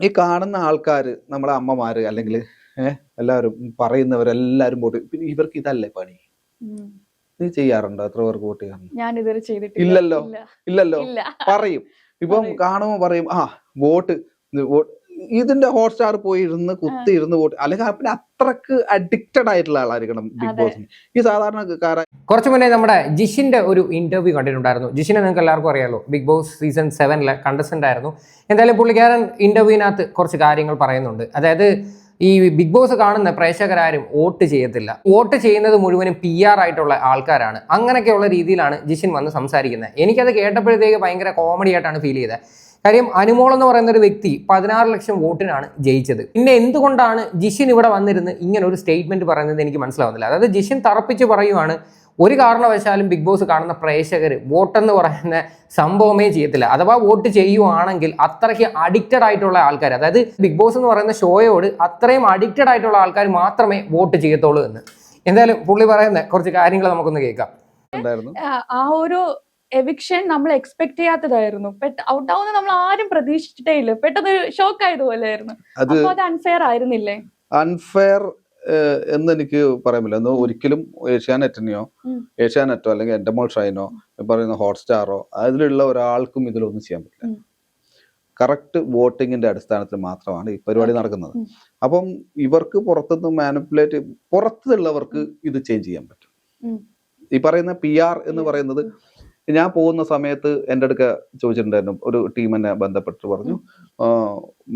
ഈ കാണുന്ന ആൾക്കാർ നമ്മളെ അമ്മമാർ അല്ലെങ്കിൽ ഏഹ് എല്ലാവരും പറയുന്നവരെല്ലാരും വോട്ട് പിന്നെ ഇവർക്ക് ഇതല്ലേ പണി? ഇത് നീ ചെയ്യാറുണ്ടോ? എത്ര പേർക്ക് വോട്ട് ചെയ്യാറുണ്ട്? ഇല്ലല്ലോ. ഇല്ല. ഇല്ലല്ലോ? പറയും. ഇപ്പം. കാണുമ്പോൾ പറയും ആ വോട്ട് ഇതിന്റെ ഹോട്ട്സ്റ്റാർ പോയി ഇരുന്ന് കുത്തി ഇരുന്ന് വോട്ട്. അല്ലെങ്കിൽ പിന്നെ അത്രയ്ക്ക് അഡിക്റ്റഡ് ആയിട്ടുള്ള ആളായിരിക്കണം ബിഗ് ബോസ് ബോസിന് ഈ സാധാരണ കുറച്ച് മുന്നേ നമ്മുടെ ജിഷിന്റെ ഒരു ഇന്റർവ്യൂ കണ്ടിട്ടുണ്ടായിരുന്നു. ജിഷിനെ നിങ്ങൾക്ക് എല്ലാവർക്കും അറിയാലോ. ബിഗ് ബോസ് സീസൺ സെവനിലെ കണ്ടസ്റ്റന്റ് ആയിരുന്നു. എന്തായാലും പുള്ളിക്കാരൻ ഇന്റർവ്യൂവിനകത്ത് കുറച്ച് കാര്യങ്ങൾ പറയുന്നുണ്ട്. അതായത് ഈ ബിഗ് ബോസ് കാണുന്ന പ്രേക്ഷകരാരും വോട്ട് ചെയ്യത്തില്ല. വോട്ട് ചെയ്യുന്നത് മുഴുവനും പി ആർ ആയിട്ടുള്ള ആൾക്കാരാണ്. അങ്ങനെയൊക്കെയുള്ള രീതിയിലാണ് ജിഷിൻ വന്ന് സംസാരിക്കുന്നത്. എനിക്കത് കേട്ടപ്പോഴത്തേക്ക് ഭയങ്കര കോമഡി ആയിട്ടാണ് ഫീൽ ചെയ്തത്. കാര്യം അനുമോൾ എന്ന് പറയുന്ന ഒരു വ്യക്തി പതിനാറ് ലക്ഷം വോട്ടിനാണ് ജയിച്ചത്. പിന്നെ എന്തുകൊണ്ടാണ് ജിഷിൻ ഇവിടെ വന്നിരുന്ന് ഇങ്ങനെ ഒരു സ്റ്റേറ്റ്മെന്റ് പറയുന്നത് എനിക്ക് മനസ്സിലാവുന്നില്ല. അതായത് ജിഷിൻ തറപ്പിച്ച് പറയുവാണ് ഒരു കാരണവശാലും ബിഗ് ബോസ് കാണുന്ന പ്രേക്ഷകർ വോട്ടെന്ന് പറയുന്ന സംഭവമേ ചെയ്യത്തില്ല. അഥവാ വോട്ട് ചെയ്യുവാണെങ്കിൽ അത്രയ്ക്ക് അഡിക്റ്റഡ് ആയിട്ടുള്ള ആൾക്കാർ അതായത് ബിഗ് ബോസ് എന്ന് പറയുന്ന ഷോയോട് അത്രയും അഡിക്റ്റഡ് ആയിട്ടുള്ള ആൾക്കാർ മാത്രമേ വോട്ട് ചെയ്യത്തുള്ളൂ എന്ന്. എന്തായാലും പുള്ളി പറയുന്ന കുറച്ച് കാര്യങ്ങൾ നമുക്കൊന്ന് കേൾക്കാം. ഉണ്ടായിരുന്നു. ആ- ആ ഒരു എവിക്ഷൻ നമ്മൾ എക്സ്പെക്ട് ചെയ്യാത്തതായിരുന്നു. ഔട്ട് ആവുന്ന നമ്മൾ ആരും പ്രതീക്ഷിച്ചിട്ടേ ഇല്ല പെട്ടെന്ന് ഷോക്ക് ആയതുപോലെയായിരുന്നു അപ്പൊ അത് അൺഫെയർ ആയിരുന്നില്ലേ? അൺഫെയർ എന്ന് എനിക്ക് പറയാൻ പറ്റില്ല. ഒരിക്കലും ഏഷ്യാനെറ്റിനെയോ. ഏഷ്യാനെറ്റോ അല്ലെങ്കിൽ എൻഡമോൾ ഷൈനോ പറയുന്ന ഹോട്ട്സ്റ്റാറോ അതിലുള്ള ഒരാൾക്കും ഇതിലൊന്നും ചെയ്യാൻ പറ്റില്ല. കറക്റ്റ് വോട്ടിങ്ങിന്റെ അടിസ്ഥാനത്തിൽ മാത്രമാണ് ഈ പരിപാടി നടക്കുന്നത്. അപ്പം ഇവർക്ക് പുറത്തുനിന്ന് മാനിപ്പുലേറ്റ് പുറത്തുള്ളവർക്ക് ഇത് ചേഞ്ച് ചെയ്യാൻ പറ്റും. ഈ പറയുന്ന പി ആർ എന്ന് പറയുന്നത് ഞാൻ പോകുന്ന സമയത്ത് എന്റെ അടുക്ക ചോദിച്ചിട്ടുണ്ടായിരുന്നു. ഒരു ടീം എന്നെ ബന്ധപ്പെട്ട് പറഞ്ഞു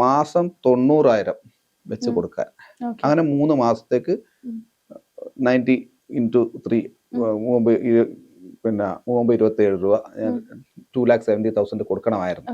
മാസം തൊണ്ണൂറായിരം വെച്ച് കൊടുക്കാൻ. അങ്ങനെ മൂന്ന് മാസത്തേക്ക്. നയന്റി ഇന്റു ത്രീ മൂമ്പ് പിന്നെ മൂമ്പ് ഇരുപത്തി ഏഴ് രൂപ ടു ലാക്ക് സെവന്റി തൗസൻഡ് കൊടുക്കണമായിരുന്നു.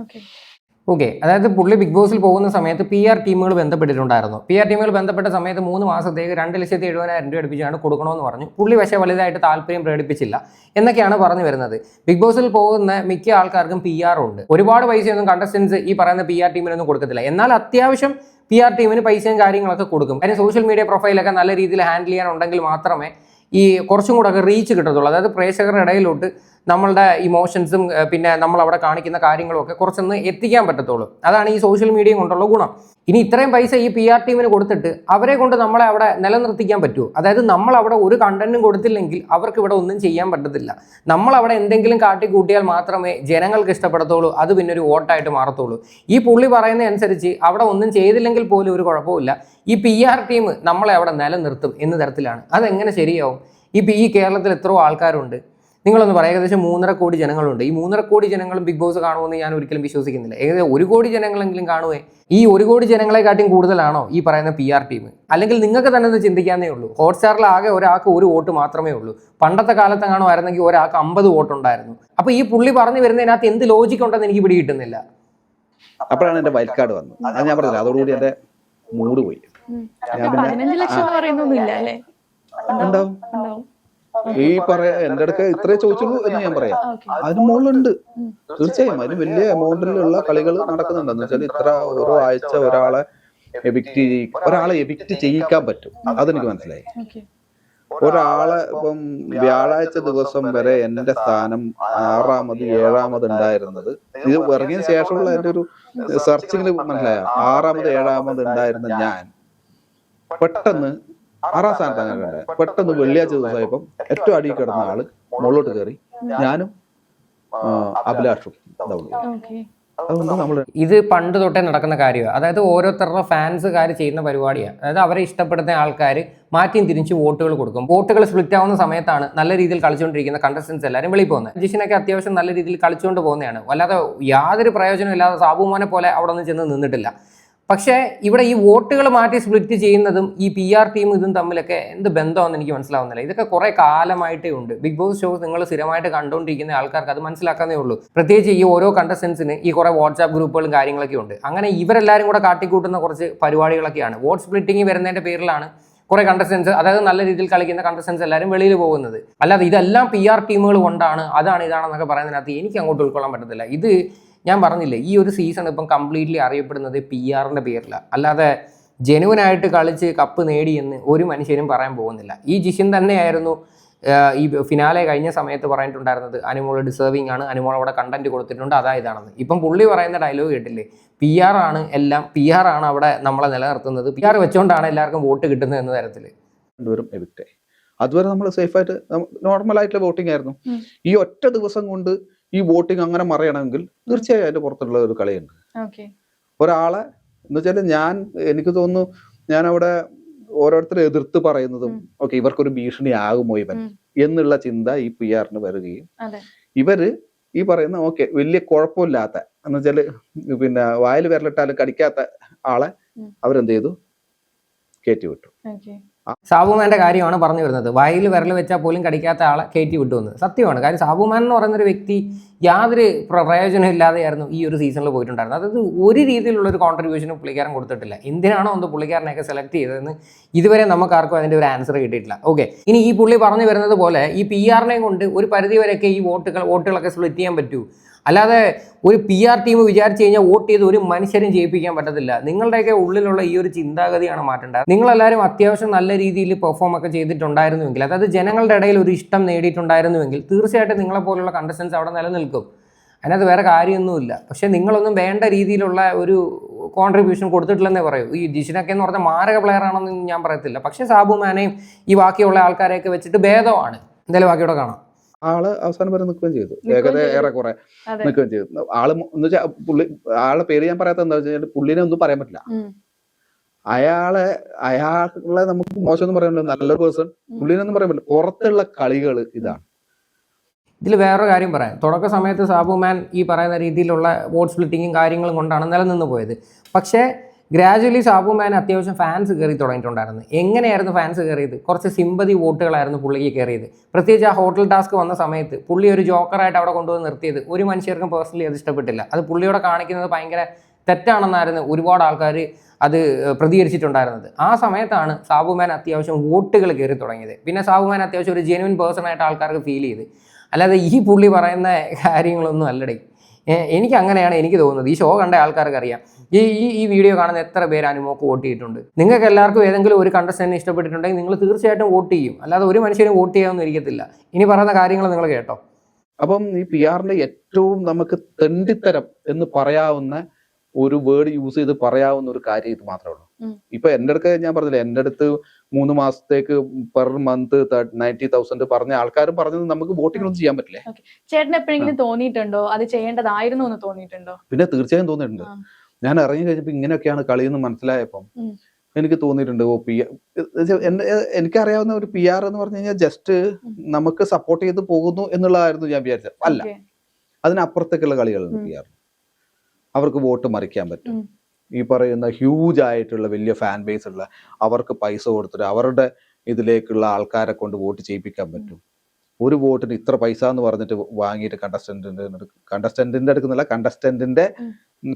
ഓക്കെ അതായത് പുള്ളി ബിഗ് ബോസിൽ പോകുന്ന സമയത്ത് പി ആർ ടീമുകൾ ബന്ധപ്പെട്ടിട്ടുണ്ടായിരുന്നു. പി ആർ ടീമുകൾ ബന്ധപ്പെട്ട സമയത്ത് മൂന്ന് മാസത്തേക്ക് രണ്ട് ലക്ഷത്തി എഴുപതിനായിരം രൂപ അടുപ്പിച്ചാണ് കൊടുക്കണമെന്ന് പറഞ്ഞു. പുള്ളി പക്ഷേ വലുതായിട്ട് താല്പര്യം പ്രകടിപ്പിച്ചില്ല. എന്നൊക്കെയാണ് പറഞ്ഞു വരുന്നത്. ബിഗ് ബോസിൽ പോകുന്ന മിക്ക ആൾക്കാർക്കും പി ആർ ഉണ്ട്. ഒരുപാട് പൈസയൊന്നും കണ്ടസ്റ്റൻസ് ഈ പറയുന്ന പി ആർ ടീമിനൊന്നും കൊടുക്കത്തില്ല. എന്നാൽ അത്യാവശ്യം പി ആർ ടീമിന് പൈസയും കാര്യങ്ങളൊക്കെ കൊടുക്കും. കാര്യം സോഷ്യൽ മീഡിയ പ്രൊഫൈലൊക്കെ നല്ല രീതിയിൽ ഹാൻഡിൽ ചെയ്യാനുണ്ടെങ്കിൽ മാത്രമേ ഈ കുറച്ചും കൂടെ ഒക്കെ റീച്ച് കിട്ടത്തുള്ളൂ. അതായത് പ്രേക്ഷകരുടെ ഇടയിലോട്ട് നമ്മളുടെ ഇമോഷൻസും പിന്നെ നമ്മൾ അവിടെ കാണിക്കുന്ന കാര്യങ്ങളും ഒക്കെ കുറച്ചൊന്ന് എത്തിക്കാൻ പറ്റത്തുള്ളൂ. അതാണ് ഈ സോഷ്യൽ മീഡിയ കൊണ്ടുള്ള ഗുണം. ഇനി ഇത്രയും പൈസ ഈ പി ആർ ടീമിന് കൊടുത്തിട്ട് അവരെ കൊണ്ട് നമ്മളെ അവിടെ നിലനിർത്തിക്കാൻ പറ്റുമോ അതായത് നമ്മൾ അവിടെ ഒരു കണ്ടന്റും കൊടുത്തില്ലെങ്കിൽ അവർക്ക് ഇവിടെ ഒന്നും ചെയ്യാൻ പറ്റത്തില്ല. നമ്മൾ അവിടെ എന്തെങ്കിലും കാട്ടിക്കൂട്ടിയാൽ മാത്രമേ ജനങ്ങൾക്ക് ഇഷ്ടപ്പെടത്തുള്ളൂ. അത് പിന്നെ ഒരു വോട്ടായിട്ട് മാറത്തുള്ളൂ. ഈ പുള്ളി പറയുന്ന അനുസരിച്ച് അവിടെ ഒന്നും ചെയ്തില്ലെങ്കിൽ പോലും ഒരു കുഴപ്പമില്ല ഈ പി ആർ ടീം നമ്മളെ അവിടെ നിലനിർത്തും എന്ന തരത്തിലാണ്. അതെങ്ങനെ ശരിയാവും? ഇപ്പം ഈ കേരളത്തിൽ എത്രയോ ആൾക്കാരുണ്ട്. നിങ്ങളൊന്ന് പറയാം ഏകദേശം മൂന്നര കോടി ജനങ്ങളുണ്ട്. ഈ മൂന്നര കോടി ജനങ്ങളും ബിഗ് ബോസ് കാണുമെന്ന് ഞാൻ ഒരിക്കലും വിശ്വസിക്കുന്നില്ല. ഏകദേശം ഒരു കോടി ജനങ്ങളെങ്കിലും കാണുവേ. ഈ ഒരു കോടി ജനങ്ങളെക്കാട്ടിയും കൂടുതലാണോ ഈ പറയുന്ന പി ആർ ടീം അല്ലെങ്കിൽ നിങ്ങൾക്ക് തന്നെ ഒന്ന് ചിന്തിക്കാന്നേ ഉള്ളൂ. ഹോട്ട്സ്റ്റാറിൽ ആകെ ഒരാൾക്ക് ഒരു വോട്ട് മാത്രമേ ഉള്ളൂ. പണ്ടത്തെ കാലത്ത് കാണോ ആയിരുന്നെങ്കിൽ ഒരാൾക്ക് അമ്പത് വോട്ട് ഉണ്ടായിരുന്നു. അപ്പൊ ഈ പുള്ളി പറഞ്ഞു വരുന്നതിനകത്ത് എന്ത് ലോജിക് ഉണ്ടെന്ന് എനിക്ക് പിടികിട്ടുന്നില്ല. അപ്പോഴാണ് എന്റെ വൈൽഡ് കാർഡ് വന്നത്. അത് ഞാൻ പറഞ്ഞത് അതോടുകൂടി എന്റെ മൂഡ് പോയി. ഉണ്ടാവും ഈ പറയാ എന്റെ അടുക്ക ഇത്രേ ചോദിച്ചുള്ളൂ എന്ന് ഞാൻ പറയാം. അതിന് മുകളിലുണ്ട്. തീർച്ചയായും അതിന് വലിയ എമൗണ്ടിലുള്ള കളികൾ നടക്കുന്നുണ്ട്. എന്ന് വെച്ചാൽ ഇത്ര ഓരോ ആഴ്ച ഒരാളെ എവിക്റ്റ് ഒരാളെ എവിക്റ്റ് ചെയ്യിക്കാൻ പറ്റും. അതെനിക്ക് മനസ്സിലായി. ഒരാളെ ഇപ്പം വ്യാഴാഴ്ച ദിവസം വരെ എന്റെ സ്ഥാനം ആറാമത് ഏഴാമത് ഉണ്ടായിരുന്നത്. ഇത് ഇറങ്ങിയ ശേഷമുള്ള എന്റെ ഒരു സെർച്ചിങ്ങിൽ മനസ്സിലായ? ആറാമത് ഏഴാമത് ഉണ്ടായിരുന്ന ഞാൻ പെട്ടെന്ന് ആറാം സ്ഥാനത്താണ് ഞാൻ കണ്ടത് പെട്ടെന്ന് വെള്ളിയാഴ്ച ദിവസമായപ്പം ഏറ്റവും അടിയിൽ കിടന്ന ആൾ മുകളിലോട്ട് കയറി. ഞാനും അഭിലാഷും ഡൗൺ ഓക്കെ. ഇത് പണ്ട് തൊട്ടേ നടക്കുന്ന കാര്യമാണ് അതായത് ഓരോരുത്തരുടെ ഫാൻസുകാർ ചെയ്യുന്ന പരിപാടിയാണ് അതായത് അവരെ ഇഷ്ടപ്പെടുന്ന ആൾക്കാർ മാറ്റിയും തിരിച്ച് വോട്ടുകൾ കൊടുക്കും. വോട്ടുകൾ സ്പ്ലിറ്റ് ആവുന്ന സമയത്താണ് നല്ല രീതിയിൽ കളിച്ചുകൊണ്ടിരിക്കുന്ന കണ്ടസ്റ്റൻസ് എല്ലാവരും വെളിയിൽ പോകുന്നത്. ജിഷിനൊക്കെ അത്യാവശ്യം നല്ല രീതിയിൽ കളിച്ചുകൊണ്ട് പോകുന്നതാണ്. അല്ലാതെ യാതൊരു പ്രയോജനം ഇല്ലാതെ സാബുമോനെ പോലെ അവിടെ നിന്ന് ചെന്ന് നിന്നിട്ടില്ല. പക്ഷേ ഇവിടെ ഈ വോട്ടുകൾ മാറ്റി സ്പ്ലിറ്റ് ചെയ്യുന്നതും ഈ പി ആർ ടീം ഇതും തമ്മിലൊക്കെ എന്ത് ബന്ധമാണെന്ന് എനിക്ക് മനസ്സിലാവുന്നില്ല. ഇതൊക്കെ കുറെ കാലമായിട്ടേ ഉണ്ട്. ബിഗ് ബോസ് ഷോസ് നിങ്ങൾ സ്ഥിരമായിട്ട് കണ്ടുകൊണ്ടിരിക്കുന്ന ആൾക്കാർക്ക് അത് മനസ്സിലാക്കാനേ ഉള്ളൂ. പ്രത്യേകിച്ച് ഈ ഓരോ കണ്ടസ്റ്റൻസിന് ഈ കുറെ വാട്സാപ്പ് ഗ്രൂപ്പുകളും കാര്യങ്ങളൊക്കെ ഉണ്ട്. അങ്ങനെ ഇവരെല്ലാവരും കൂടെ കാട്ടിക്കൂട്ടുന്ന കുറച്ച് പരിപാടികളൊക്കെയാണ്. വോട്ട് സ്പ്ലിറ്റിംഗ് വരുന്നതിന്റെ പേരിലാണ് കുറെ കണ്ടസ്റ്റൻസ് അതായത് നല്ല രീതിയിൽ കളിക്കുന്ന കണ്ടസ്റ്റൻസ് എല്ലാവരും വെളിയിൽ പോകുന്നത്. അല്ലാതെ ഇതെല്ലാം പി ആർ ടീമുകൾ കൊണ്ടാണ് അതാണ് ഇതാണെന്നൊക്കെ പറയുന്നതിനകത്ത് എനിക്ക് അങ്ങോട്ട് ഉൾക്കൊള്ളാൻ പറ്റത്തില്ല. ഇത് ഞാൻ പറഞ്ഞില്ലേ ഈ ഒരു സീസൺ ഇപ്പം കംപ്ലീറ്റ്ലി അറിയപ്പെടുന്നത് പി ആറിന്റെ പേരിലാണ് അല്ലാതെ ജനുവനായിട്ട് കളിച്ച് കപ്പ് നേടിയെന്ന് ഒരു മനുഷ്യനും പറയാൻ പോകുന്നില്ല. ഈ ജിഷിൻ തന്നെയായിരുന്നു ഈ ഫിനാലെ കഴിഞ്ഞ സമയത്ത് പറഞ്ഞിട്ടുണ്ടായിരുന്നത് അനുമോൾ ഡിസേർവിംഗ് ആണ് അനുമോൾ അവിടെ കണ്ടന്റ് കൊടുത്തിട്ടുണ്ട് അതാ ഇതാണെന്ന് ഇപ്പം പുള്ളി പറയുന്ന ഡയലോഗ് കേട്ടില്ലേ പി ആർ ആണ് എല്ലാം പി ആർ ആണ് അവിടെ നമ്മളെ നിലനിർത്തുന്നത് പി ആർ വെച്ചുകൊണ്ടാണ് എല്ലാവർക്കും വോട്ട് കിട്ടുന്നത് എന്ന തരത്തിൽ അതുവരെ നമ്മൾ സേഫ് ആയിട്ട് നോർമൽ ആയിട്ടുള്ള വോട്ടിംഗ് ആയിരുന്നു. ഈ ഒറ്റ ദിവസം കൊണ്ട് ഈ വോട്ടിംഗ് അങ്ങനെ മറിയണമെങ്കിൽ തീർച്ചയായും അതിന്റെ പുറത്തുള്ള ഒരു കളിയുണ്ട്. ഒരാളെ എന്ന് വെച്ചാൽ ഞാൻ എനിക്ക് തോന്നുന്നു ഞാൻ അവിടെ ഓരോരുത്തരെ എതിർത്ത് പറയുന്നതും. ഓക്കെ ഇവർക്കൊരു ഭീഷണി ആകുമോ ഇവൻ എന്നുള്ള ചിന്ത ഈ പി ആറിന് വരികയും ഇവർ ഈ പറയുന്ന ഓക്കെ വലിയ കുഴപ്പമില്ലാത്ത എന്ന് വെച്ചാൽ പിന്നെ വായിൽ വിരലിട്ടാലും കടിക്കാത്ത ആളെ. അവരെന്ത് ചെയ്തു? കയറ്റി വിട്ടു. സാബുമാന്റെ കാര്യമാണ് പറഞ്ഞു വരുന്നത്. വായിൽ വിരൽ വെച്ചാൽ പോലും കടിക്കാത്ത ആളെ കയറ്റി വിട്ടു എന്ന്. സത്യമാണ്. കാര്യം സാബുമാൻ എന്ന് പറയുന്ന ഒരു വ്യക്തി യാതൊരു പ്ര- പ്രയോജനം ഇല്ലാതെയായിരുന്നു ഈ ഒരു സീസണിൽ പോയിട്ടുണ്ടായിരുന്നത്. അതായത് ഒരു രീതിയിലുള്ള ഒരു കോൺട്രിബ്യൂഷനും പുള്ളിക്കാരൻ കൊടുത്തിട്ടില്ല. എന്തിനാണോ ഒന്ന് പുള്ളിക്കാരനെയൊക്കെ സെലക്ട് ചെയ്തതെന്ന് ഇതുവരെ നമുക്ക് ആർക്കും അതിന്റെ ഒരു ആൻസർ കിട്ടിയിട്ടില്ല. ഓക്കെ ഇനി ഈ പുള്ളി പറഞ്ഞു വരുന്നത് പോലെ ഈ പി ആറിനെ കൊണ്ട് ഒരു പരിധി വരെയൊക്കെ ഈ വോട്ടുകൾ വോട്ടുകളൊക്കെ സ്പ്ലിറ്റ് ചെയ്യാൻ പറ്റൂ. അല്ലാതെ ഒരു പി ആർ ടീം വിചാരിച്ചു കഴിഞ്ഞാൽ വോട്ട് ചെയ്ത് ഒരു മനുഷ്യരും ജയിപ്പിക്കാൻ പറ്റത്തില്ല. നിങ്ങളുടെയൊക്കെ ഉള്ളിലുള്ള ഈ ഒരു ചിന്താഗതിയാണ് മാറ്റേണ്ടത്. നിങ്ങളെല്ലാവരും അത്യാവശ്യം നല്ല രീതിയിൽ പെർഫോം ഒക്കെ ചെയ്തിട്ടുണ്ടായിരുന്നുവെങ്കിൽ അതായത് ജനങ്ങളുടെ ഇടയിൽ ഒരു ഇഷ്ടം നേടിയിട്ടുണ്ടായിരുന്നുവെങ്കിൽ തീർച്ചയായിട്ടും നിങ്ങളെ പോലുള്ള കണ്ടസ്റ്റൻസ് അവിടെ നിലനിൽക്കും. അതിനകത്ത് വേറെ കാര്യമൊന്നുമില്ല. പക്ഷേ നിങ്ങളൊന്നും വേണ്ട രീതിയിലുള്ള ഒരു കോൺട്രിബ്യൂഷൻ കൊടുത്തിട്ടില്ലെന്നേ പറയൂ. ഈ ജിഷിനൊക്കെ എന്ന് പറഞ്ഞാൽ മാരക പ്ലെയർ ആണെന്ന് ഞാൻ പറയത്തില്ല. പക്ഷേ സാബു മാനെയും ഈ ബാക്കിയുള്ള ആൾക്കാരെയൊക്കെ വെച്ചിട്ട് ഭേദമാണ്. എന്തായാലും ബാക്കിയോടെ കാണാം. ആൾ അവസാനം വരെ നിൽക്കുകയും ചെയ്തു. ഏകദേശം ഏറെ ഏറെക്കുറെ നിൽക്കുകയും ചെയ്തു. ആൾ എന്ന് വെച്ചാൽ പുള്ളി ആളുടെ പേര് ഞാൻ പറയാത്ത എന്താ വെച്ചാൽ പുള്ളിനെ ഒന്നും പറയാൻ പറ്റില്ല. അയാളെ അയാളെ നമുക്ക് മോശമൊന്നും പറയാൻ പറ്റില്ല. നല്ലൊരു പേഴ്സൺ. പുള്ളിനൊന്നും പറയാൻ പറ്റില്ല. പുറത്തുള്ള കളികൾ ഇതാണ്. ഇതിൽ വേറൊരു കാര്യം പറയാം. തുടക്ക സമയത്ത് സാബു മാൻ ഈ പറയുന്ന രീതിയിലുള്ള വോട്ട് സ്പ്ലിറ്റിങ്ങും കാര്യങ്ങളും കൊണ്ടാണ് നിലനിന്ന് പോയത്. പക്ഷേ ഗ്രാജുവലി സാബു മാൻ അത്യാവശ്യം ഫാൻസ് കയറി തുടങ്ങിയിട്ടുണ്ടായിരുന്നു. എങ്ങനെയായിരുന്നു ഫാൻസ് കയറിയത് കുറച്ച് സിമ്പതി വോട്ടുകളായിരുന്നു പുള്ളിക്ക് കയറിയത് പ്രത്യേകിച്ച് ആ ഹോട്ടൽ ടാസ്ക് വന്ന സമയത്ത് പുള്ളി ഒരു ജോക്കറായിട്ട് അവിടെ കൊണ്ടുവന്ന് നിർത്തിയത്. ഒരു മനുഷ്യർക്കും പേഴ്സണലി അത് ഇഷ്ടപ്പെട്ടില്ല. അത് പുള്ളിയോടെ കാണിക്കുന്നത് ഭയങ്കര തെറ്റാണെന്നായിരുന്നു ഒരുപാട് ആൾക്കാർ അത് പ്രതികരിച്ചിട്ടുണ്ടായിരുന്നത്. ആ സമയത്താണ് സാബുമാൻ അത്യാവശ്യം വോട്ടുകൾ കയറി തുടങ്ങിയത്. പിന്നെ സാബുമാൻ അത്യാവശ്യം ഒരു ജെനുവിൻ പേഴ്സൺ ആയിട്ട് ആൾക്കാർക്ക് ഫീൽ ചെയ്ത്. അല്ലാതെ ഈ പുള്ളി പറയുന്ന കാര്യങ്ങളൊന്നും അല്ലടേ. എനിക്ക് അങ്ങനെയാണ് എനിക്ക് തോന്നുന്നത്. ഈ ഷോ കണ്ട ആൾക്കാർക്ക് അറിയാം ഈ ഈ ഈ വീഡിയോ കാണുന്ന എത്ര പേര് അനുമോക്ക് വോട്ട് ചെയ്തിട്ടുണ്ട്? നിങ്ങൾക്ക് എല്ലാവർക്കും ഏതെങ്കിലും ഒരു കണ്ടസ്റ്റന്റ് ഇഷ്ടപ്പെട്ടിട്ടുണ്ടെങ്കിൽ നിങ്ങൾ തീർച്ചയായിട്ടും വോട്ട് ചെയ്യും. അല്ലാതെ ഒരു മനുഷ്യനും വോട്ട് ചെയ്യാമെന്ന് ഇരിക്കത്തില്ല. ഇനി പറയുന്ന കാര്യങ്ങൾ നിങ്ങൾ കേട്ടോ. അപ്പം ഈ പി ആറിന്റെ ഏറ്റവും നമുക്ക് തെണ്ടിത്തരം എന്ന് പറയാവുന്ന ഒരു വേർഡ് യൂസ് ചെയ്ത് പറയാവുന്ന ഒരു കാര്യം ഇത് മാത്രമേ ഉള്ളൂ. ഇപ്പൊ എന്റെ അടുത്ത് ഞാൻ പറഞ്ഞില്ല എന്റെ അടുത്ത് മൂന്ന് മാസത്തേക്ക് പെർ മന്ത് നയന്റി തൗസൻഡ് പറഞ്ഞ ആൾക്കാരും പറഞ്ഞത് നമുക്ക് വോട്ടിംഗ് ഒന്നും ചെയ്യാൻ പറ്റില്ലേ? ചേട്ടൻ എപ്പോഴെങ്കിലും തോന്നിയിട്ടുണ്ടോ? അത് ചെയ്യേണ്ടതായിരുന്നു എന്ന് തോന്നിയിട്ടുണ്ടോ? പിന്നെ തീർച്ചയായും തോന്നിയിട്ടുണ്ട്. ഞാൻ ഇറങ്ങി കഴിഞ്ഞപ്പോ ഇങ്ങനെയൊക്കെയാണ് കളിയെന്ന് മനസ്സിലായപ്പം. എനിക്ക് തോന്നിയിട്ടുണ്ട്. ഓ പി എനിക്കറിയാവുന്ന ഒരു പി ആർ എന്ന് പറഞ്ഞു കഴിഞ്ഞാൽ ജസ്റ്റ് നമുക്ക് സപ്പോർട്ട് ചെയ്ത് പോകുന്നു എന്നുള്ളതായിരുന്നു ഞാൻ വിചാരിച്ചത്. അല്ല. അതിനപ്പുറത്തേക്കുള്ള കളികളുണ്ട് പി ആർ. അവർക്ക് വോട്ട് മറിക്കാൻ പറ്റും. ഈ പറയുന്ന ഹ്യൂജ് ആയിട്ടുള്ള വലിയ ഫാൻ ബേസ് ഉള്ള അവർക്ക് പൈസ കൊടുത്തിട്ട് അവരുടെ ഇതിലേക്കുള്ള ആൾക്കാരെ കൊണ്ട് വോട്ട് ചെയ്യിപ്പിക്കാൻ പറ്റും. ഒരു വോട്ടിന് ഇത്ര പൈസ എന്ന് പറഞ്ഞിട്ട് വാങ്ങിയിട്ട് കണ്ടസ്റ്റന്റിന്റെ കണ്ടസ്റ്റന്റിന്റെ അടുക്കുന്നില്ല കണ്ടസ്റ്റന്റിന്റെ.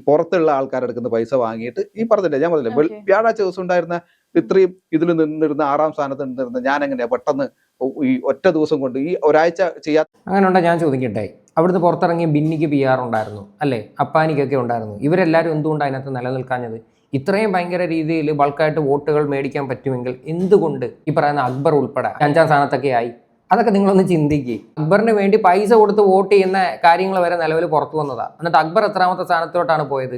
പുറത്തുള്ള ആൾക്കാരുടെ അടുക്കുന്ന പൈസ വാങ്ങിയിട്ട് ഈ പറഞ്ഞില്ലേ ഞാൻ പറഞ്ഞില്ലേ. വ്യാഴാഴ്ച ദിവസം ഉണ്ടായിരുന്ന ഇത്രയും ഇതിൽ നിന്നിരുന്ന ആറാം സ്ഥാനത്ത് നിന്നിരുന്ന ഞാൻ എങ്ങനെയാ പെട്ടെന്ന് ഈ ഒറ്റ ദിവസം കൊണ്ട് ഈ ഒരാഴ്ച ചെയ്യാ അങ്ങനെ ഉണ്ടെങ്കിൽ ഞാൻ ചോദിക്കട്ടെ അവിടുന്ന് പുറത്തിറങ്ങിയ ബിന്നിക്ക് പി ആർ ഉണ്ടായിരുന്നു അല്ലേ? അപ്പാനിക്കൊക്കെ ഉണ്ടായിരുന്നു. ഇവരെല്ലാവരും എന്തുകൊണ്ട് അതിനകത്ത് നിലനിൽക്കാഞ്ഞത്? ഇത്രയും ഭയങ്കര രീതിയിൽ ബൾക്കായിട്ട് വോട്ടുകൾ മേടിക്കാൻ പറ്റുമെങ്കിൽ എന്തുകൊണ്ട് ഈ പറയുന്ന അക്ബർ ഉൾപ്പെടെ അഞ്ചാം സ്ഥാനത്തൊക്കെ ആയി അതൊക്കെ നിങ്ങളൊന്ന് ചിന്തിക്കുക അക്ബറിന് വേണ്ടി പൈസ കൊടുത്ത് വോട്ട് ചെയ്യുന്ന കാര്യങ്ങൾ വരെ നിലവിൽ പുറത്തു വന്നതാണ് എന്നിട്ട് അക്ബർ എത്രാമത്തെ സ്ഥാനത്തോട്ടാണ് പോയത്?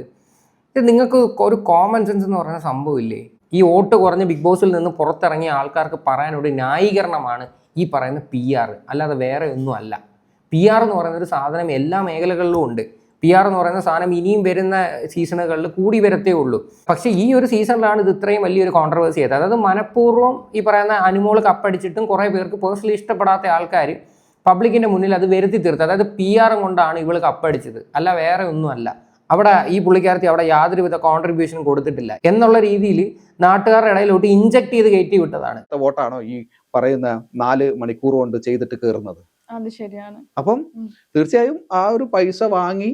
ഇത് നിങ്ങൾക്ക് ഒരു കോമൺ സെൻസ് എന്ന് പറയുന്ന സംഭവമില്ലേ ഈ വോട്ട് കുറഞ്ഞ് ബിഗ് ബോസിൽ നിന്ന് പുറത്തിറങ്ങിയ ആൾക്കാർക്ക് പറയാനൊരു ന്യായീകരണമാണ് ഈ പറയുന്ന പി ആർ അല്ലാതെ വേറെ ഒന്നും അല്ല. പി ആർ എന്ന് പറയുന്ന ഒരു സാധനം എല്ലാ മേഖലകളിലും ഉണ്ട്. പി ആർ എന്ന് പറയുന്ന സാധനം ഇനിയും വരുന്ന സീസണുകളിൽ കൂടി വരത്തേ ഉള്ളൂ. പക്ഷെ ഈ ഒരു സീസണിലാണ് ഇത് ഇത്രയും വലിയൊരു കോൺട്രവേഴ്സി ചെയ്തത് അതായത് മനഃപൂർവം ഈ പറയുന്ന അനുമോൾ കപ്പടിച്ചിട്ടും കുറേ പേർക്ക് പേഴ്സണലി ഇഷ്ടപ്പെടാത്ത ആൾക്കാർ പബ്ലിക്കിന്റെ മുന്നിൽ അത് വരുത്തി തീർത്ത്. അതായത് പി ആർ കൊണ്ടാണ് ഇവൾ കപ്പടിച്ചത്. അല്ല വേറെ ഒന്നുമല്ല. അവിടെ ഈ പുള്ളിക്കാരത്തി അവിടെ യാതൊരുവിധ കോൺട്രിബ്യൂഷനും കൊടുത്തിട്ടില്ല. എന്നുള്ള രീതിയിൽ നാട്ടുകാരുടെ ഇടയിലോട്ട് ഇഞ്ചക്ട് ചെയ്ത് കയറ്റി വിട്ടതാണ്. വോട്ടാണോ ഈ പറയുന്ന നാല് മണിക്കൂർ കൊണ്ട് ചെയ്തിട്ട് കയറുന്നത് അത് ശരിയാണ്. അപ്പം തീർച്ചയായും ആ ഒരു പൈസ വാങ്ങി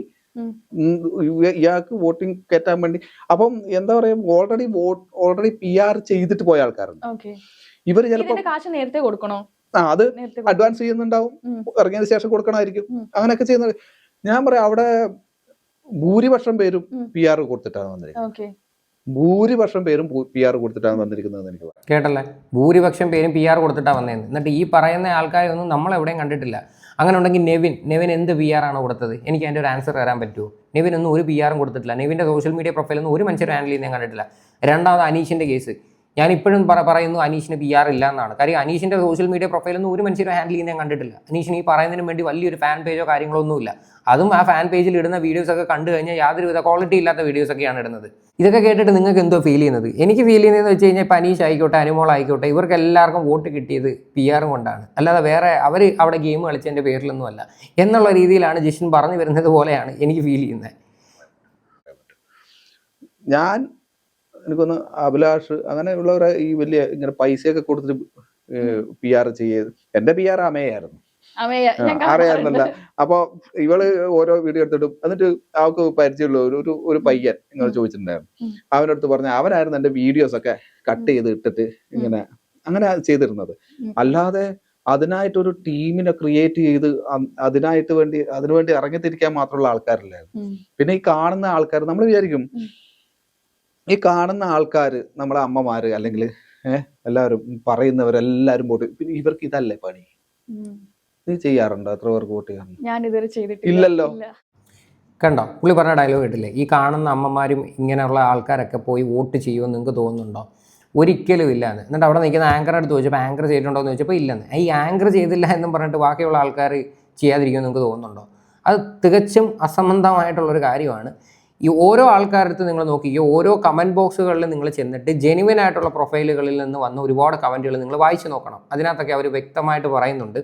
ഇയാൾക്ക് വോട്ടിംഗ് കയറ്റാൻ വേണ്ടി. അപ്പം എന്താ പറയാ already vote already P R ചെയ്തിട്ട് പോയ ആൾക്കാരുണ്ട്. ഇവർ ഇവർ ചിലപ്പോൾ ഇതിന്റെ കാശ് നേരത്തെ കൊടുക്കണോ? ആ അത്? അഡ്വാൻസ് ചെയ്യുന്നുണ്ടാവും. ഇറങ്ങിയതിന് ശേഷം കൊടുക്കണമായിരിക്കും. അങ്ങനെയൊക്കെ ചെയ്യുന്നത് ഞാൻ പറയാം അവിടെ ഭൂരിപക്ഷം പേരും. പി ആർ കൊടുത്തിട്ടാണ് വന്നിരിക്കുന്നത്. ഭൂരിപക്ഷം പേരും പി ആർ കൊടുത്തിട്ടാണ് വന്നിരിക്കുന്നത് എനിക്ക് പറയാം. കേട്ടല്ലേ? ഭൂരിപക്ഷം പേരും പി ആർ കൊടുത്തിട്ടാണ് വന്നേന്ന് എന്നിട്ട് ഈ പറയുന്ന ആൾക്കാരെ ഒന്നും നമ്മൾ എവിടെയും കണ്ടിട്ടില്ല. അങ്ങനെ ഉണ്ടെങ്കിൽ നെവിൻ നെവിൻ എന്ത് പി ആർ ആണ് കൊടുത്തത്? എനിക്ക് അതിന്റെ ഒരു ആൻസർ തരാൻ പറ്റുമോ? നെവിൻ ഒന്നും ഒരു പി ആറും കൊടുത്തിട്ടില്ല. നെവിന്റെ സോഷ്യൽ മീഡിയ പ്രൊഫൈലൊന്നും ഒരു മനുഷ്യർ ഹാൻഡിൽ ചെയ്യുന്ന കണ്ടിട്ടില്ല. രണ്ടാമത് അനീഷിന്റെ കേസ് ഞാൻ ഇപ്പോഴും പറ പറയുന്നു അനീഷിന് പി ആർ ഇല്ല എന്നാണ് കാര്യം അനീഷിന്റെ സോഷ്യൽ മീഡിയ പ്രൊഫൈലൊന്നും ഒരു മനുഷ്യരും ഹാൻഡിൽ ചെയ്യുന്ന കണ്ടിട്ടില്ല. അനീഷിന് ഈ പറയുന്നതിന് വേണ്ടി വലിയൊരു ഫാൻ പേജോ കാര്യങ്ങളോ ഒന്നുമില്ല അതും ആ ഫാൻ പേജിൽ ഇടുന്ന വീഡിയോസ് ഒക്കെ കണ്ടു കഴിഞ്ഞാൽ യാതൊരുവിധ ക്വാളിറ്റി ഇല്ലാത്ത വീഡിയോസ് ഒക്കെയാണ് ഇടുന്നത്. ഇതൊക്കെ കേട്ടിട്ട് നിങ്ങൾക്ക് എന്തോ ഫീൽ ചെയ്യുന്നത്? എനിക്ക് ഫീൽ ചെയ്യുന്നതെന്ന് വെച്ച് കഴിഞ്ഞാൽ പനീഷ് ആയിക്കോട്ടെ അനുമോൾ ആയിക്കോട്ടെ ഇവർക്ക് എല്ലാവർക്കും വോട്ട് കിട്ടിയത് പി ആറും കൊണ്ടാണ്. അല്ലാതെ വേറെ അവർ അവിടെ ഗെയിം കളിച്ചതിന്റെ പേരിലൊന്നുമല്ല എന്നുള്ള രീതിയിലാണ് ജിഷൻ പറഞ്ഞു വരുന്നത് പോലെയാണ് എനിക്ക് ഫീൽ ചെയ്യുന്നത്. ഞാൻ എനിക്കൊന്ന് അഭിലാഷ് അങ്ങനെയുള്ളവരെ ഈ വലിയ ഇങ്ങനെ പൈസയൊക്കെ കൊടുത്തിട്ട് പി ആർ ചെയ്ത് എന്റെ പി ആർ അമയായിരുന്നു അറിയാറുന്നില്ല അപ്പൊ ഇവൾ ഓരോ വീഡിയോ എടുത്തിട്ടും എന്നിട്ട് അവൾക്ക് പരിചയമുള്ള ഒരു ഒരു പയ്യൻ ഇങ്ങനെ ഉം. ചോദിച്ചിട്ടുണ്ടായിരുന്നു. അവന്റെ അടുത്ത് പറഞ്ഞ അവനായിരുന്നു എന്റെ വീഡിയോസ് ഒക്കെ കട്ട് ചെയ്ത് ഇട്ടിട്ട് ഇങ്ങനെ അങ്ങനെ ചെയ്തിരുന്നത്. അല്ലാതെ അതിനായിട്ടൊരു ടീമിനെ ക്രിയേറ്റ് ചെയ്ത് അതിനായിട്ട് വേണ്ടി അതിനുവേണ്ടി ഇറങ്ങിത്തിരിക്കാൻ മാത്രമുള്ള ആൾക്കാരില്ലായിരുന്നു. പിന്നെ ഈ കാണുന്ന ആൾക്കാർ നമ്മൾ വിചാരിക്കും. ഈ കാണുന്ന ആൾക്കാർ നമ്മളെ അമ്മമാർ അല്ലെങ്കിൽ ഏഹ് എല്ലാവരും പറയുന്നവരെല്ലാരും പോട്ട് പിന്നെ ഇവർക്ക് ഇതല്ലേ പണി. നീ ചെയ്യാറുണ്ടോ? എത്ര പേർക്ക് വോട്ട് ചെയ്യാറുണ്ട്? ചെയ്തിട്ടില്ല. ഇല്ലല്ലോ. കണ്ടോ? പുള്ളി പറഞ്ഞ ഡയലോഗ് കേട്ടില്ലേ? ഈ കാണുന്ന അമ്മമാരും ഇങ്ങനെയുള്ള ആൾക്കാരൊക്കെ പോയി വോട്ട് ചെയ്യുമെന്ന് നിങ്ങൾക്ക് തോന്നുന്നുണ്ടോ? ഒരിക്കലും ഇല്ലാന്ന്. എന്നിട്ട് അവിടെ നിൽക്കുന്ന ആങ്കർ അടുത്ത് ചോദിച്ചപ്പോൾ ആങ്കർ ചെയ്തിട്ടുണ്ടോ? എന്ന് ചോദിച്ചപ്പോൾ ഇല്ലെന്ന്. ഈ ആങ്കർ ചെയ്തില്ല എന്നും പറഞ്ഞിട്ട് ബാക്കിയുള്ള ആൾക്കാർ ചെയ്യാതിരിക്കുമെന്ന് നിങ്ങൾക്ക് തോന്നുന്നുണ്ടോ? അത് തികച്ചും അസംബന്ധമായിട്ടുള്ളൊരു കാര്യമാണ്. ഈ ഓരോ ആൾക്കാരടുത്ത് നിങ്ങൾ നോക്കിക്കോ ഓരോ കമന്റ് ബോക്സുകളിൽ നിങ്ങൾ ചെന്നിട്ട് ജെനുവിൻ ആയിട്ടുള്ള പ്രൊഫൈലുകളിൽ നിന്ന് വന്ന ഒരുപാട് കമന്റുകൾ നിങ്ങൾ വായിച്ചു നോക്കണം. അതിനകത്തൊക്കെ അവർ വ്യക്തമായിട്ട് പറയുന്നുണ്ട്.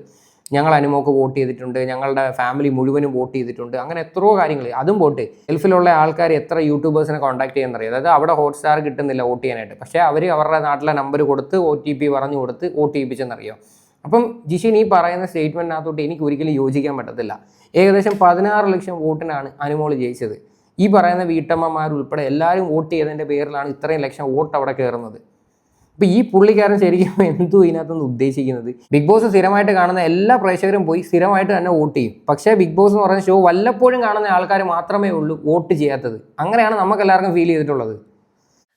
ഞങ്ങൾ അനുമോക്ക് വോട്ട് ചെയ്തിട്ടുണ്ട് ഞങ്ങളുടെ ഫാമിലി മുഴുവനും വോട്ട് ചെയ്തിട്ടുണ്ട് അങ്ങനെ എത്രയോ കാര്യങ്ങൾ. അതും വോട്ട് ഗൾഫിലുള്ള ആൾക്കാർ എത്ര യൂട്യൂബേഴ്സിനെ കോൺടാക്ട് ചെയ്യുന്നറിയാം? അതായത് അവിടെ ഹോട്ട്സ്റ്റാർ കിട്ടുന്നില്ല വോട്ട് ചെയ്യാനായിട്ട്. പക്ഷേ അവർ അവരുടെ നാട്ടിലെ നമ്പർ കൊടുത്ത് ഒ ടി പി പറഞ്ഞു കൊടുത്ത് വോട്ട് ചെയ്യിപ്പിച്ചെന്നറിയാം? അപ്പം ജിഷിൻ ഈ പറയുന്ന സ്റ്റേറ്റ്മെന്റിനകത്തോട്ട് എനിക്ക് ഒരിക്കലും യോജിക്കാൻ പറ്റത്തില്ല. ഏകദേശം പതിനാറ് ലക്ഷം വോട്ടിനാണ് അനുമോൾ ജയിച്ചത്. ഈ പറയുന്ന വീട്ടമ്മമാരുൾപ്പെടെ എല്ലാവരും വോട്ട് ചെയ്തതിന്റെ പേരിലാണ് ഇത്രയും ലക്ഷം വോട്ട് അവിടെ കയറുന്നത്. അപ്പോൾ ഈ പുള്ളിക്കാരൻ ശരിക്കും എന്തു ഇതിനകത്തുനിന്ന് ഉദ്ദേശിക്കുന്നത്? ബിഗ് ബോസ് സ്ഥിരമായിട്ട് കാണുന്ന എല്ലാ പ്രേക്ഷകരും പോയി സ്ഥിരമായിട്ട് തന്നെ വോട്ട് ചെയ്യും. പക്ഷേ ബിഗ് ബോസ് എന്ന് പറയുന്ന ഷോ വല്ലപ്പോഴും കാണുന്ന ആൾക്കാർ മാത്രമേ ഉള്ളൂ വോട്ട് ചെയ്യാത്തത്. അങ്ങനെയാണ് നമുക്ക് എല്ലാവർക്കും ഫീൽ ചെയ്തിട്ടുള്ളത്.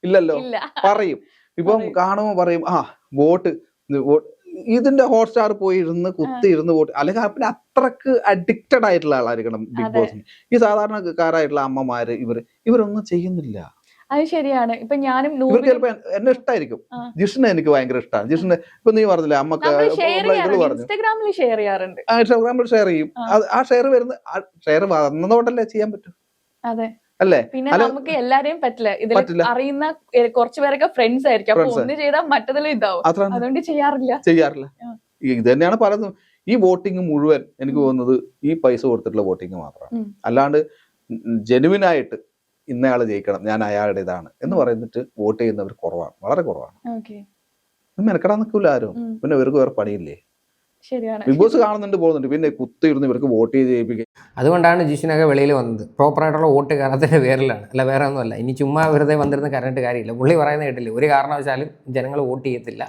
ഇല്ലല്ലോ. പറയും. ഇപ്പം. കാണുമ്പോൾ പറയും ആ വോട്ട് ഇതിന്റെ ഹോട്ട്സ്റ്റാർ പോയി ഇരുന്ന് കുത്തി ഇരുന്ന് പോട്ട് അല്ലെങ്കിൽ പിന്നെ അത്രയ്ക്ക് അഡിക്റ്റഡ് ആയിട്ടുള്ള ആളായിരിക്കണം ബിഗ്. ബോസിന്. ഈ സാധാരണക്കാരായിട്ടുള്ള അമ്മമാര് ഇവർ ഇവരൊന്നും ചെയ്യുന്നില്ല. അത് ശരിയാണ്. ഇപ്പൊ ഞാനും ചിലപ്പോ എന്നെ ഇഷ്ടായിരിക്കും. ജിഷ്ണ ജിഷിനെ എനിക്ക് ഭയങ്കര ഇഷ്ടമാണ് ജിഷിന് ഇപ്പൊ നീ പറഞ്ഞില്ലേ അമ്മയ്ക്ക് ഇൻസ്റ്റാഗ്രാമിൽ ഷെയർ ചെയ്യാറുണ്ട്. ഇൻസ്റ്റാഗ്രാമിൽ ഷെയർ ചെയ്യും. ആ. ഷെയർ വരുന്ന ഷെയർ വന്നതോടല്ലേ ചെയ്യാൻ പറ്റും? അതെ. അല്ലേ? പിന്നെ നമുക്ക് എല്ലാരെയും പറ്റില്ല. ഇതിൽ അറിയുന്ന കുറച്ചു പേരൊക്കെ ഫ്രണ്ട്സ് ആയിരിക്കും. അപ്പൊ. ഒന്ന് ചെയ്താൽ മറ്റതിലും ഇതാവും. അതുകൊണ്ട് ചെയ്യാറില്ല. ചെയ്യാറില്ല. ഇത് തന്നെയാണ് പറയുന്നത് ഈ വോട്ടിംഗ് മുഴുവൻ എനിക്ക് തോന്നുന്നത് ഈ പൈസ കൊടുത്തിട്ടുള്ള വോട്ടിംഗ് മാത്രമാണ്. അല്ലാണ്ട് ജെനുവിൻ ആയിട്ട് ഇന്നയാൾ ജയിക്കണം ഞാൻ അയാളുടെ ഇതാണ് എന്ന് പറയുന്നിട്ട് വോട്ട് ചെയ്യുന്നവർ കുറവാണ്. വളരെ കുറവാണ്. മെനക്കെടാൻ നിൽക്കില്ല ആരും. പിന്നെ ഇവർക്ക് വേറെ പണിയില്ലേ? ശരിയാണ്. ബിഗ് ബോസ് കാണുന്നുണ്ട് പോകുന്നുണ്ട്. പിന്നെ കുത്തിയിരുന്ന് ഇവർക്ക് വോട്ട് ചെയ്ത് ജയിപ്പിക്കുക അതുകൊണ്ടാണ് ജിഷിനൊക്കെ വെളിയിൽ വന്നത്. പ്രോപ്പറായിട്ടുള്ള വോട്ട് കയറാത്തതിന്റെ പേരിലാണ്. അല്ല വേറെ ഒന്നുമല്ല. ഇനി ചുമ്മാ വെറുതെ വന്നിരുന്ന് കരണ്ട് കാര്യമില്ല. പുള്ളി പറയുന്ന കേട്ടില്ല? ഒരു കാരണവശാലും ജനങ്ങൾ വോട്ട് ചെയ്യത്തില്ല.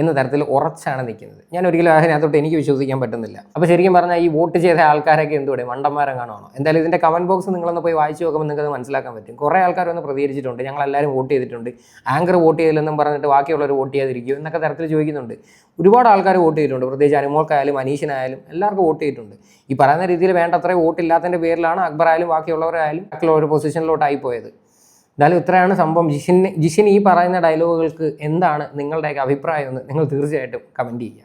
എന്ന തരത്തിൽ ഉറച്ചാണ് നിൽക്കുന്നത്. ഞാൻ ഒരിക്കലും അതിനകത്തോട്ട് എനിക്ക് വിശ്വസിക്കാൻ പറ്റുന്നില്ല. അപ്പോൾ ശരിക്കും പറഞ്ഞാൽ ഈ വോട്ട് ചെയ്ത ആൾക്കാരൊക്കെ എന്തുവിടെ? മണ്ടന്മാരം കാണുവാണോ എന്തായാലും ഇതിന്റെ കമന്റ് ബോക്സ് നിങ്ങളൊന്ന് പോയി വായിച്ചു നോക്കുമ്പോൾ നിങ്ങൾക്ക് മനസ്സിലാക്കാൻ പറ്റും. കുറേ ആൾക്കാർ ഒന്ന് പ്രതികരിച്ചിട്ടുണ്ട്. ഞങ്ങൾ എല്ലാവരും വോട്ട് ചെയ്തിട്ടുണ്ട്. ആങ്കർ വോട്ട് ചെയ്തില്ലെന്നും പറഞ്ഞിട്ട് ബാക്കിയുള്ളവർ വോട്ട് ചെയ്യാതിരിക്കും എന്നൊക്കെ തരത്തിൽ ചോദിക്കുന്നുണ്ട്. ഒരുപാട് ആൾക്കാർ വോട്ട് ചെയ്തിട്ടുണ്ട്. പ്രത്യേകിച്ച് അനുമോൾക്കായാലും അനീഷിനായാലും എല്ലാവർക്കും വോട്ട് ചെയ്തിട്ടുണ്ട്. ഈ പറയുന്ന രീതിയിൽ വേണ്ടത്ര വോട്ടില്ലാത്തതിന്റെ പേരിലാണ് അക്ബർ ആയാലും ബാക്കിയുള്ളവരായാലും ബാക്കിയുള്ള ഒരു പൊസിഷനിലോട്ടായി പോയത്. എന്തായാലും ഇത്രയാണ് സംഭവം. ജിഷിൻ ജിഷിൻ ഈ പറയുന്ന ഡയലോഗുകൾക്ക് എന്താണ് നിങ്ങളുടെയൊക്കെ അഭിപ്രായം എന്ന് നിങ്ങൾ തീർച്ചയായിട്ടും കമന്റ് ചെയ്യുക.